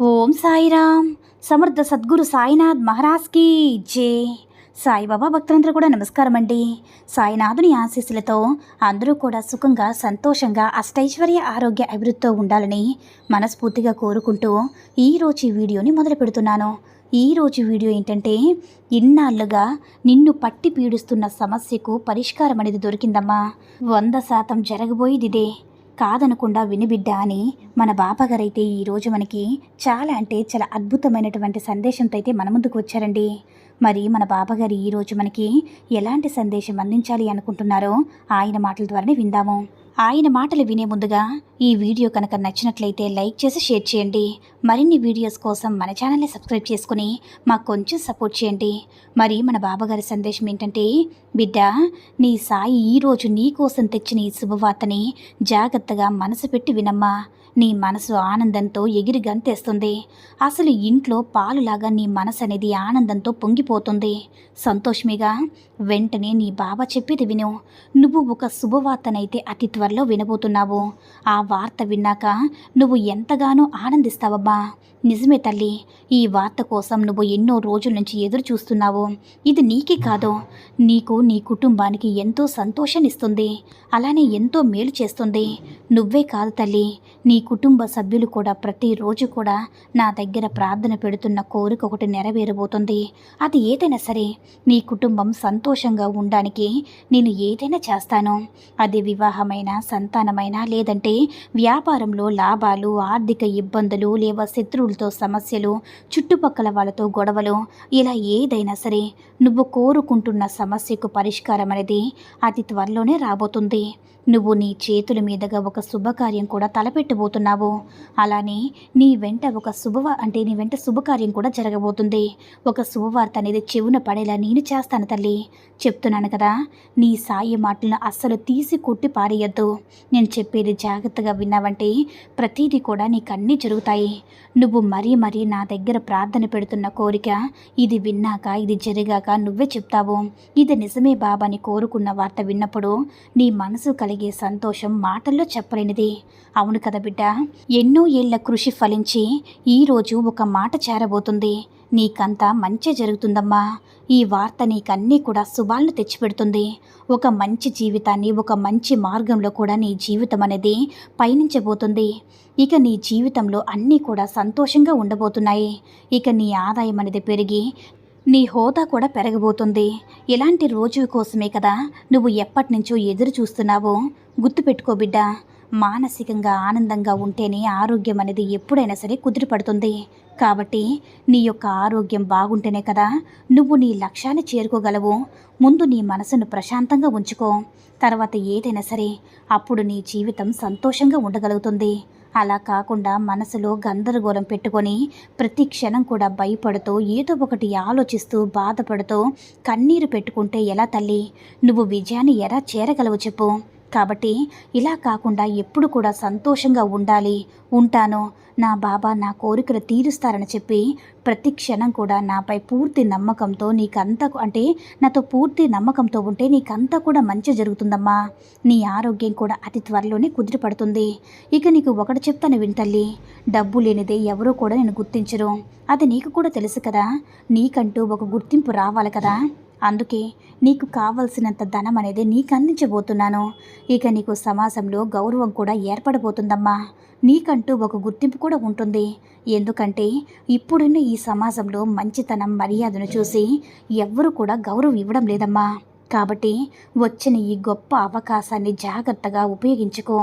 Om Sairam. Samarth Sadguru Sainath మహారాజ్కి జే. సాయిబాబా భక్తులందరూ కూడా నమస్కారం అండి. సాయినాథుని ఆశీస్సులతో అందరూ కూడా సుఖంగా సంతోషంగా అష్టైశ్వర్య ఆరోగ్య అభివృద్ధితో ఉండాలని మనస్ఫూర్తిగా కోరుకుంటూ ఈరోజు ఈ వీడియోని మొదలు పెడుతున్నాను. ఈరోజు వీడియో ఏంటంటే ఇన్నాళ్ళుగా నిన్ను పట్టి పీడిస్తున్న సమస్యకు పరిష్కారం అనేది దొరికిందమ్మా. వంద శాతం జరగబోయేది ఇదే కాదనకుండా వినిబిడ్డ అని మన బాబాగారైతే ఈరోజు మనకి చాలా అంటే చాలా అద్భుతమైనటువంటి సందేశంతో అయితే మన ముందుకు వచ్చారండి. మరి మన బాబాగారు ఈరోజు మనకి ఎలాంటి సందేశం అందించాలి అనుకుంటున్నారో ఆయన మాటల ద్వారానే విందాము. ఆయన మాటలు వినే ముందుగా ఈ వీడియో కనుక నచ్చినట్లయితే లైక్ చేసి షేర్ చేయండి. మరిన్ని వీడియోస్ కోసం మన ఛానల్ని సబ్స్క్రైబ్ చేసుకుని మాకు కొంచెం సపోర్ట్ చేయండి. మరి మన బాబాగారి సందేశం ఏంటంటే బిడ్డ నీ సాయి ఈరోజు నీ కోసం తెచ్చిన ఈ శుభవార్తని జాగ్రత్తగా మనసు పెట్టి వినమ్మా. నీ మనసు ఆనందంతో ఎగిరి గంతేస్తుంది. అసలు ఇంట్లో పాలులాగా నీ మనసు అనేది ఆనందంతో పొంగిపోతుంది. సంతోషమేగా? వెంటనే నీ బాబా చెప్పేది విను. నువ్వు ఒక శుభవార్తనైతే అతి త్వరలో వినబోతున్నావు. ఆ వార్త విన్నాక నువ్వు ఎంతగానో ఆనందిస్తావబ్బా. నిజమే తల్లి ఈ వార్త కోసం నువ్వు ఎన్నో రోజుల నుంచి ఎదురు చూస్తున్నావు ఇది నీకే కాదు. నీకు నీ కుటుంబానికి ఎంతో సంతోషాన్నిస్తుంది. అలానే ఎంతో మేలు చేస్తుంది. నువ్వే కాదు తల్లి. నీ కుటుంబ సభ్యులు కూడా ప్రతిరోజు కూడా నా దగ్గర ప్రార్థన పెడుతున్న కోరిక ఒకటి నెరవేరబోతుంది. అది ఏదైనా సరే నీ కుటుంబం సంతోషంగా ఉండడానికి నేను ఏదైనా చేస్తాను. అది వివాహమైన సంతానమైనా లేదంటే వ్యాపారంలో లాభాలు ఆర్థిక ఇబ్బందులు లేదా శత్రువులతో సమస్యలు చుట్టుపక్కల వాళ్ళతో గొడవలు ఇలా ఏదైనా సరే నువ్వు కోరుకుంటున్న సమస్యకు పరిష్కారం అనేది అతి త్వరలోనే రాబోతుంది. నువ్వు నీ చేతుల మీదుగా ఒక శుభకార్యం కూడా తలపెట్టబోతున్నావు. అలానే నీ వెంట ఒక శుభవ అంటే నీ వెంట శుభకార్యం కూడా జరగబోతుంది. ఒక శుభవార్త అనేది చెవున పడేలా నేను చేస్తాను తల్లి. చెప్తున్నాను కదా నీ సాయి మాటలను అస్సలు తీసి కొట్టి పారేయద్దు. నేను చెప్పేది జాగ్రత్తగా విన్నావంటే ప్రతిదీ కూడా నీకు అన్నీ జరుగుతాయి. నువ్వు మరీ మరీ నా దగ్గర ప్రార్థన పెడుతున్న కోరిక ఇది విన్నాక ఇది జరిగాక నువ్వే చెప్తావు. ఇది నిజమే బాబాని కోరుకున్న వార్త విన్నప్పుడు నీ మనసు కలిగి సంతోషం మాటల్లో చెప్పలేనిది. అవును కదా బిడ్డ ఎన్నో ఏళ్ళ కృషి ఫలించి ఈరోజు ఒక మాట చేరబోతుంది. నీకంతా మంచి జరుగుతుందమ్మా. ఈ వార్త నీకన్నీ కూడా శుభాలను తెచ్చిపెడుతుంది. ఒక మంచి జీవితాన్ని ఒక మంచి మార్గంలో కూడా నీ జీవితం అనేది పయనించబోతుంది. ఇక నీ జీవితంలో అన్నీ కూడా సంతోషంగా ఉండబోతున్నాయి. ఇక నీ ఆదాయం అనేది పెరిగి నీ హోదా కూడా పెరగబోతుంది. ఇలాంటి రోజు కోసమే కదా నువ్వు ఎప్పటి నుంచో ఎదురు చూస్తున్నావో? గుర్తుపెట్టుకో బిడ్డ మానసికంగా ఆనందంగా ఉంటేనే ఆరోగ్యం అనేది ఎప్పుడైనా సరే కుదిరిపడుతుంది. కాబట్టి నీ యొక్క ఆరోగ్యం బాగుంటేనే కదా నువ్వు నీ లక్ష్యాన్ని చేరుకోగలవు. ముందు నీ మనసును ప్రశాంతంగా ఉంచుకో. తర్వాత ఏదైనా సరే అప్పుడు నీ జీవితం సంతోషంగా ఉండగలుగుతుంది. అలా కాకుండా మనసులో గందరగోళం పెట్టుకొని ప్రతి క్షణం కూడా భయపడుతూ ఏదో ఒకటి ఆలోచిస్తూ బాధపడుతూ కన్నీరు పెట్టుకుంటే ఎలా తల్లి? నువ్వు విజయాన్ని ఎలా చేరగలవు చెప్పు. కాబట్టి ఇలా కాకుండా ఎప్పుడు కూడా సంతోషంగా ఉండాలి. ఉంటాను. నా బాబా నా కోరికలు తీరుస్తారని చెప్పి ప్రతి క్షణం కూడా నాపై పూర్తి నమ్మకంతో నీకంతా అంటే నాతో పూర్తి నమ్మకంతో ఉంటే నీకంతా కూడా మంచి జరుగుతుందమ్మా. నీ ఆరోగ్యం కూడా అతి త్వరలోనే కుదిరిపడుతుంది ఇక నీకు ఒకటి చెప్తాను వింటల్లి. డబ్బు లేనిదే ఎవరూ కూడా నేను గుర్తించరు. అది నీకు కూడా తెలుసు కదా. నీకంటూ ఒక గుర్తింపు రావాలి కదా. అందుకే నీకు కావలసినంత ధనం అనేది నీకు అందించబోతున్నాను. ఇక నీకు సమాజంలో గౌరవం కూడా ఏర్పడబోతుందమ్మా. నీకంటూ ఒక గుర్తింపు కూడా ఉంటుంది. ఎందుకంటే ఇప్పుడున్న ఈ సమాజంలో మంచితనం మర్యాదను చూసి ఎవ్వరూ కూడా గౌరవం ఇవ్వడం లేదమ్మా. కాబట్టి వచ్చిన ఈ గొప్ప అవకాశాన్ని జాగ్రత్తగా ఉపయోగించుకో.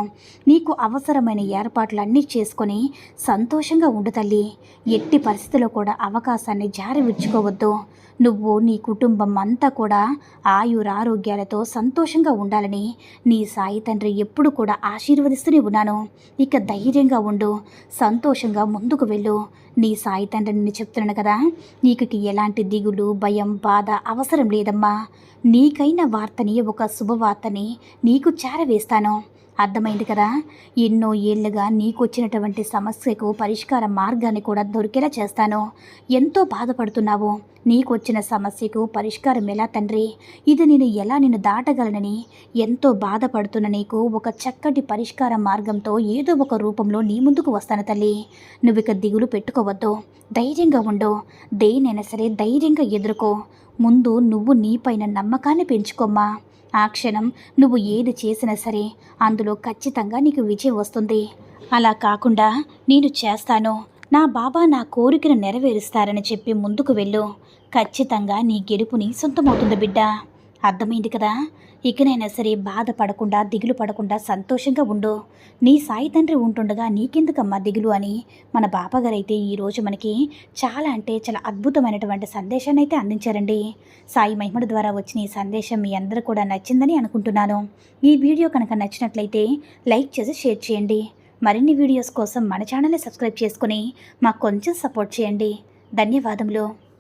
నీకు అవసరమైన ఏర్పాట్లన్నీ చేసుకొని సంతోషంగా ఉండు తల్లి. ఎట్టి పరిస్థితిలో కూడా అవకాశాన్ని జారి విడుచుకోవద్దు నువ్వు నీ కుటుంబం అంతా కూడా ఆయురారోగ్యాలతో సంతోషంగా ఉండాలని నీ సాయి తండ్రి ఎప్పుడు కూడా ఆశీర్వదిస్తూనే ఉన్నాను. ఇక ధైర్యంగా ఉండు సంతోషంగా ముందుకు వెళ్ళు. నీ సాయి తండ్రి నిన్ను చెప్తున్నాను కదా నీకు ఎలాంటి దిగులు భయం బాధ అవసరం లేదమ్మా. నీకైన వార్తని ఒక శుభవార్తని నీకు చేరవేస్తాను. అర్థమైంది కదా? ఎన్నో ఏళ్ళుగా నీకు వచ్చినటువంటి సమస్యకు పరిష్కార మార్గాన్ని కూడా దొరికేలా చేస్తాను. ఎంతో బాధపడుతున్నావు. నీకు వచ్చిన సమస్యకు పరిష్కారం ఎలా తండ్రి? ఇది నేను ఎలా నిన్ను దాటగలనని? ఎంతో బాధపడుతున్న నీకు ఒక చక్కటి పరిష్కార మార్గంతో ఏదో ఒక రూపంలో నీ ముందుకు వస్తాను తల్లి. నువ్వు ఇక దిగులు పెట్టుకోవద్దు. ధైర్యంగా ఉండు. దేనైనా సరే ధైర్యంగా ఎదుర్కో. ముందు నువ్వు నీపైన నమ్మకాన్ని పెంచుకోమ్మా. ఆ క్షణం నువ్వు ఏది చేసినా సరే అందులో ఖచ్చితంగా నీకు విజయం వస్తుంది. అలా కాకుండా నేను చేస్తాను. నా బాబా నా కోరికను నెరవేరుస్తారని చెప్పి ముందుకు వెళ్ళు. ఖచ్చితంగా నీ గెలుపుని సొంతమవుతుంది బిడ్డ. అర్థమైంది కదా? ఇకనైనా సరే బాధపడకుండా దిగులు పడకుండా సంతోషంగా ఉండు. నీ సాయి తండ్రి ఉంటుండగా నీకెందుకమ్మా దిగులు అని? మన బాబాగారు అయితే ఈరోజు మనకి చాలా అంటే చాలా అద్భుతమైనటువంటి సందేశాన్ని అయితే అందించారండి. సాయి మహిమడు ద్వారా వచ్చిన ఈ సందేశం మీ అందరూ కూడా నచ్చిందని అనుకుంటున్నాను. ఈ వీడియో కనుక నచ్చినట్లయితే లైక్ చేసి షేర్ చేయండి. మరిన్ని వీడియోస్ కోసం మన ఛానల్ని సబ్స్క్రైబ్ చేసుకుని మాకు కొంచెం సపోర్ట్ చేయండి. ధన్యవాదములు.